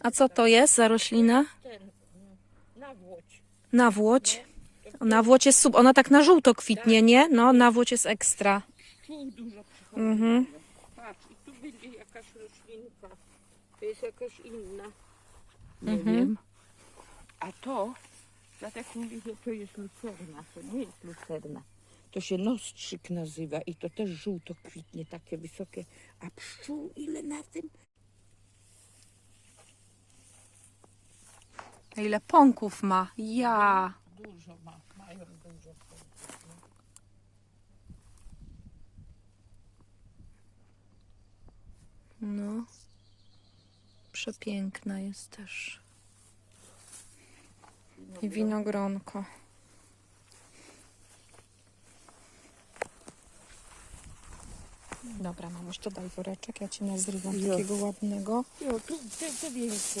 A co to jest za roślina? Ten, nawłoć. Nawłoć. Nawłoć jest sub. Ona tak na żółto kwitnie, nie? No, nawłoć jest ekstra. Tu dużo przychodzi. Mhm. Patrz, i tu będzie jakaś roślinka. To jest jakaś inna. Nie Mhm. wiem. A to, dlatego mówię, że to jest lucerna. To nie jest lucerna. To się nostrzyk nazywa i to też żółto kwitnie, takie wysokie. A pszczół ile na tym? Ile pąków ma? Ja. Dużo ma, mają dużo. No. Przepiękna jest też. I winogronko. Dobra, mamuś, to daj woreczek, ja ci nazrywam takiego ładnego. Jo, tu te, te większe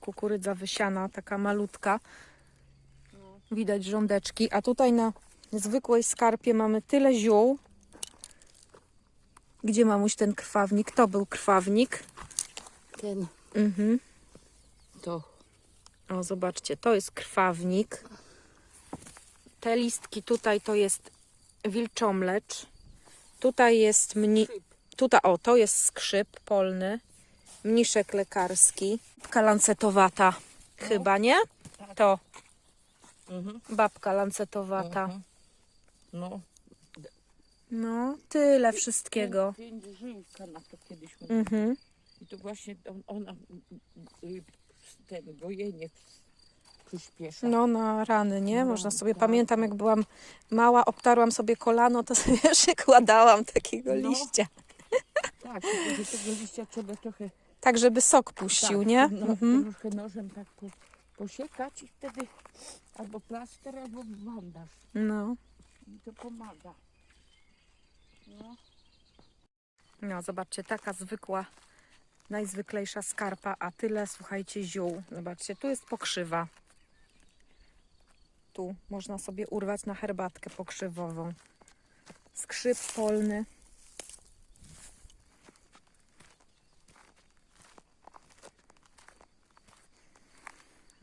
kukurydza wysiana, taka malutka. Widać rządeczki, a tutaj na zwykłej skarpie mamy tyle ziół. Gdzie mamuś ten krwawnik? To był krwawnik. Ten, Mhm. to. O, zobaczcie, to jest krwawnik. Te listki tutaj to jest wilczomlecz. Tutaj jest mni... Tutaj, o, to jest skrzyp polny. Mniszek lekarski. Babka lancetowata. Chyba, nie? To Mhm. babka lancetowata. Mhm. No. No, tyle wszystkiego. Pięć, żyłka na to kiedyś. Mhm. I to właśnie on, ona y, ten gojenie przyspiesza. No, na rany, nie? No, Można sobie, tak. pamiętam jak byłam mała, obtarłam sobie kolano, to sobie przykładałam takiego No. liścia. Tak, że tego liścia trzeba trochę Tak, żeby sok puścił, tak, nie? No, Mhm. Trochę nożem tak po, posiekać i wtedy albo plaster, albo bandaż. No. I to pomaga. No. No, zobaczcie, taka zwykła, najzwyklejsza skarpa, a tyle, słuchajcie, ziół. Zobaczcie, tu jest pokrzywa. Tu można sobie urwać na herbatkę pokrzywową. Skrzyp polny.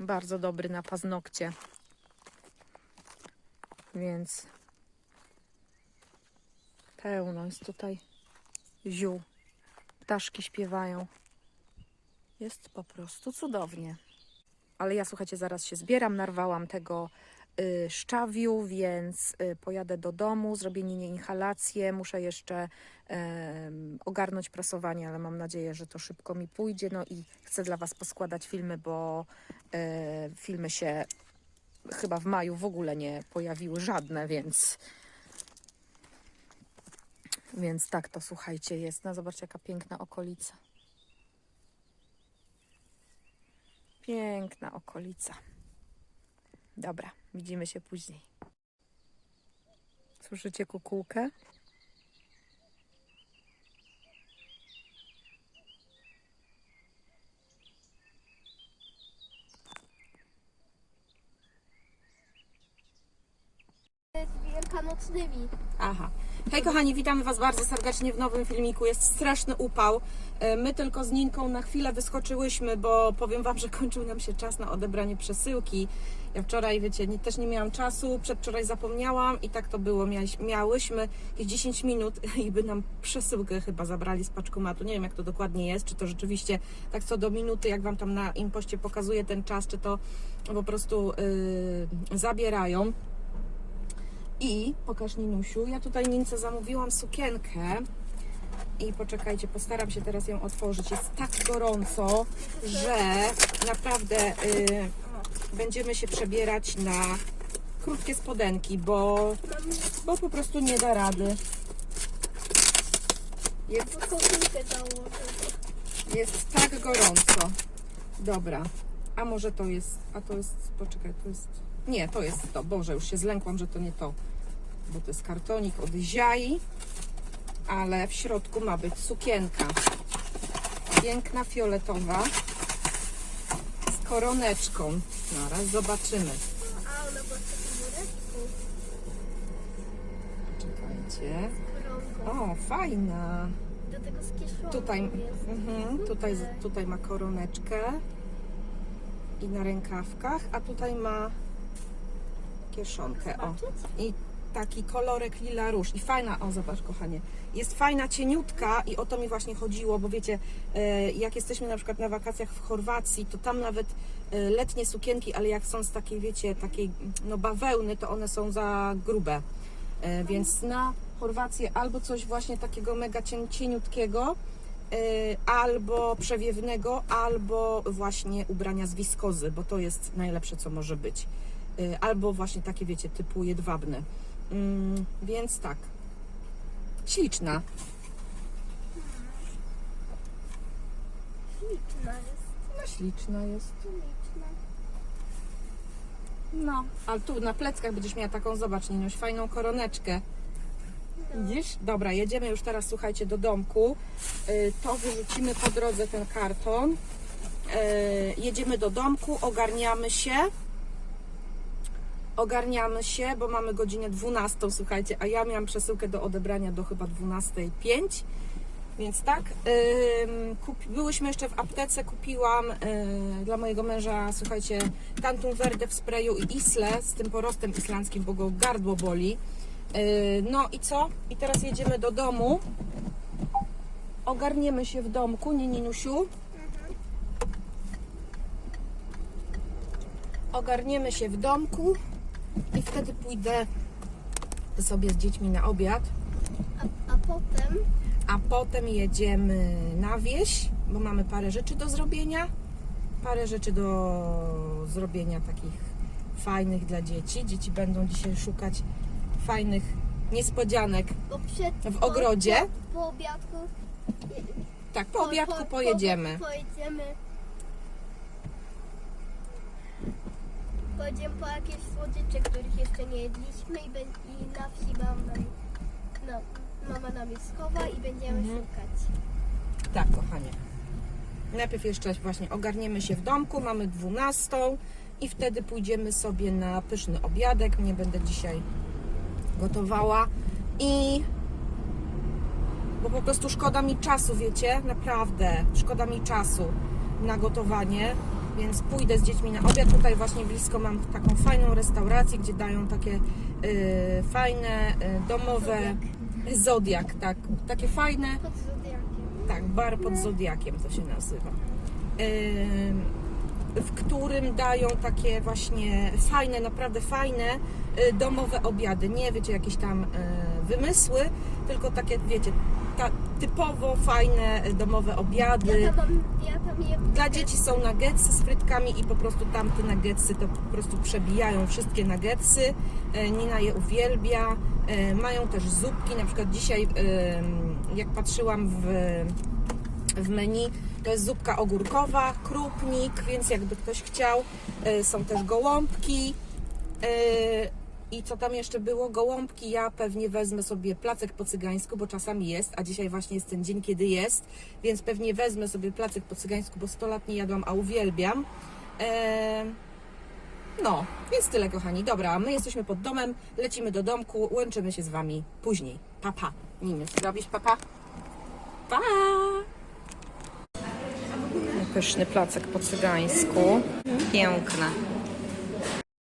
Bardzo dobry na paznokcie. Więc pełno jest tutaj ziół. Ptaszki śpiewają. Jest po prostu cudownie. Ale ja słuchajcie, zaraz się zbieram. Narwałam tego szczawiu, więc y, pojadę do domu, zrobię niej inhalację. Muszę jeszcze ogarnąć prasowanie, ale mam nadzieję, że to szybko mi pójdzie. No i chcę dla Was poskładać filmy, bo e, filmy się chyba w maju w ogóle nie pojawiły żadne, więc więc tak to słuchajcie jest. No zobaczcie jaka piękna okolica. Piękna okolica. Dobra, widzimy się później. Słyszycie kukułkę? jest nocnymi. Kochani, witamy Was bardzo serdecznie w nowym filmiku. Jest straszny upał. E, My tylko z Ninką na chwilę wyskoczyłyśmy, bo powiem Wam, że kończył nam się czas na odebranie przesyłki. Ja wczoraj, wiecie, nie, też nie miałam czasu, przedwczoraj zapomniałam i tak to było. Miałyś- Miałyśmy jakieś 10 minut i by nam przesyłkę chyba zabrali z paczkomatu. Nie wiem, jak to dokładnie jest, czy to rzeczywiście tak co do minuty, jak Wam tam na impoście pokazuje ten czas, czy to po prostu yy, zabierają. I pokaż Ninusiu, ja tutaj Nince zamówiłam sukienkę i poczekajcie, postaram się teraz ją otworzyć. Jest tak gorąco, że naprawdę y, będziemy się przebierać na krótkie spodenki, bo, bo po prostu nie da rady. Jest, założę. jest tak gorąco. Dobra, a może to jest, a to jest, poczekaj, to jest, nie, to jest to, Boże, już się zlękłam, że to nie to, bo to jest kartonik od Ziai, ale w środku ma być sukienka. Piękna, fioletowa, z koroneczką. Zaraz zobaczymy. Czekajcie. O, fajna. Do tego z kieszonką Tutaj, mhm, tutaj, tutaj ma koroneczkę i na rękawkach, a tutaj ma kieszonkę. O. I taki kolorek lila róż. I fajna, o zobacz kochanie, jest fajna, cieniutka i o to mi właśnie chodziło, bo wiecie, e, jak jesteśmy na przykład na wakacjach w Chorwacji, to tam nawet e, letnie sukienki, ale jak są z takiej, wiecie, takiej no bawełny, to one są za grube. E, Więc na Chorwację albo coś właśnie takiego mega cien, cieniutkiego, albo przewiewnego, albo właśnie ubrania z wiskozy, bo to jest najlepsze, co może być. Y, albo właśnie takie, wiecie, typu jedwabne. Mm, więc tak. Śliczna. Śliczna jest. No, śliczna jest. Śliczna. No. Ale tu na pleckach będziesz miała taką, zobacz, Ninuś, fajną koroneczkę. Widzisz? Dobra, jedziemy już teraz, słuchajcie, do domku. Y, To wyrzucimy po drodze ten karton. Y, Jedziemy do domku, ogarniamy się. Ogarniamy się, bo mamy godzinę 12, słuchajcie, a ja miałam przesyłkę do odebrania do chyba 12.05. Więc tak, kupi, byłyśmy jeszcze w aptece, kupiłam y, dla mojego męża, słuchajcie, Tantum Verde w sprayu i Isle z tym porostem islandzkim, bo go gardło boli. Y, no i co? I teraz jedziemy do domu. Ogarniemy się w domku, nie Ninusiu? Ogarniemy się w domku i wtedy pójdę sobie z dziećmi na obiad. A, a potem A potem jedziemy na wieś, bo mamy parę rzeczy do zrobienia. Parę rzeczy do zrobienia takich fajnych dla dzieci. Dzieci będą dzisiaj szukać fajnych niespodzianek. bo przed, W ogrodzie? Po, po obiadku. Tak, po obiadku pojedziemy. Po, pojedziemy. Pojedziemy po jakieś słodycze, których jeszcze nie jedliśmy i, i na wsi mama, no, mama nam je schowa i będziemy Mhm. szukać. Tak, kochanie. Najpierw jeszcze właśnie ogarniemy się w domku, mamy 12 i wtedy pójdziemy sobie na pyszny obiadek. Nie będę dzisiaj gotowała i bo po prostu szkoda mi czasu, wiecie, naprawdę szkoda mi czasu na gotowanie, więc pójdę z dziećmi na obiad. Tutaj właśnie blisko mam taką fajną restaurację, gdzie dają takie y, fajne y, domowe zodiak, tak, takie fajne Pod zodiakiem. tak, bar pod Zodiakiem to się nazywa. Ym, W którym dają takie właśnie fajne, naprawdę fajne y, domowe obiady. Nie wiecie, jakieś tam y, wymysły, tylko takie, wiecie, typowo fajne y, domowe obiady. Ja tam, ja tam Dla dzieci są nuggetsy z frytkami i po prostu tamte nuggetsy to po prostu przebijają wszystkie nuggetsy. E, Nina je uwielbia. E, Mają też zupki, na przykład dzisiaj jak patrzyłam w, w menu, to jest zupka ogórkowa, krupnik, więc jakby ktoś chciał, e, są też gołąbki. I co tam jeszcze było? Gołąbki. Ja pewnie wezmę sobie placek po cygańsku, bo czasami jest, a dzisiaj właśnie jest ten dzień, kiedy jest, więc pewnie wezmę sobie placek po cygańsku, bo 100 lat nie jadłam, a uwielbiam. Eee, no, więc tyle, kochani. Dobra, my jesteśmy pod domem, lecimy do domku, łączymy się z Wami później. Papa. Pa. Nie wiem, co robisz, papa. Pa! Pyszny placek po cygańsku. Piękne.